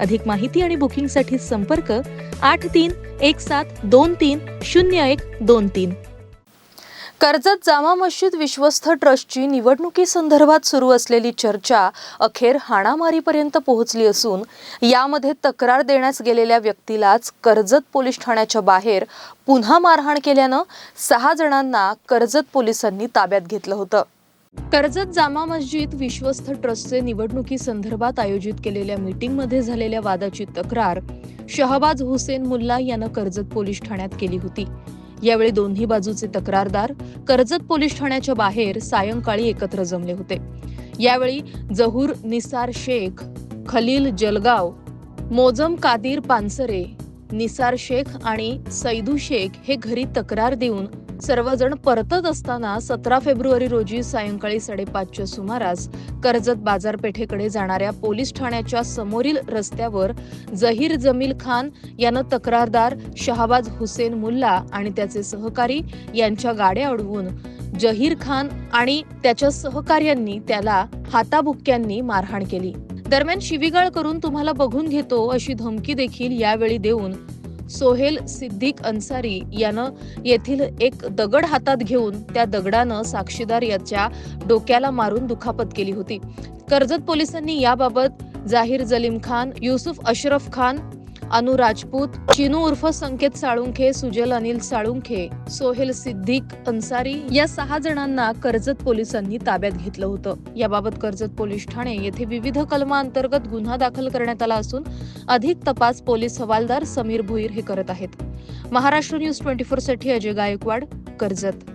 अधिक माहिती आणि बुकिंगसाठी संपर्क आठ तीन एक सात दोन तीन शून्य एक दोन तीन. कर्जत जामा मस्जिद विश्वस्त ट्रस्टची निवडणुकीसंदर्भात सुरू असलेली चर्चा अखेर हाणामारीपर्यंत पोहोचली असून यामध्ये तक्रार देण्यास गेलेल्या व्यक्तीलाच कर्जत पोलीस ठाण्याच्या बाहेर पुन्हा मारहाण केल्यानं सहा जणांना कर्जत पोलिसांनी ताब्यात घेतलं होतं. कर्जत जामा मस्जिद विश्वस्त ट्रस्टचे निवडणुकी संदर्भात आयोजित केलेल्या मीटिंगमध्ये झालेल्या वादाची तक्रार शहबाज हुसेन मुल्ला यानं कर्जत पोलीस ठाण्यात केली होती. यावेळी दोन्ही बाजूचे तक्रारदार कर्जत पोलीस ठाण्याच्या बाहेर सायंकाळी एकत्र जमले होते. यावेळी जहूर निसार शेख खलील जलगाव मोजम कादीर पानसरे निसार शेख आणि सैदू शेख हे घरी तक्रार देऊन सर्वजण परतत असताना सतरा फेब्रुवारी रोजी सायंकाळी साडेपाचच्या सुमारास कर्जत बाजारपेठेकडे जाणाऱ्या पोलीस ठाण्याच्या समोरील रस्त्यावर जहीर जमील खान यानं तक्रारदार शहाबाज हुसेन मुल्ला आणि त्याचे सहकारी यांच्या गाड्या अडवून जहीर खान आणि त्याच्या सहकार्यांनी त्याला हाताबुक्क्यांनी मारहाण केली. दरम्यान शिवीगाळ करून तुम्हाला बघून घेतो अशी धमकी देखील यावेळी देऊन सोहेल सिद्दीक अन्सारी यानं येथील एक दगड हातात घेऊन त्या दगडानं साक्षीदार याच्या डोक्याला मारून दुखापत केली होती. कर्जत पोलिसांनी याबाबत जाहीर जलीम खान युसुफ अशरफ खान अनु राजपूत चिनू उर्फ संकेत साळुंखे सुजल अनिल साळुंखे सोहेल सिद्दीक अन्सारी या सहा जणांना कर्जत पोलिसांनी ताब्यात घेतलं होतं. याबाबत कर्जत पोलीस ठाणे येथे विविध कलमांतर्गत गुन्हा दाखल करण्यात आला असून अधिक तपास पोलीस हवालदार समीर भोईर हे करत आहेत. महाराष्ट्र न्यूज ट्वेंटी फोरसाठी अजय गायकवाड कर्जत.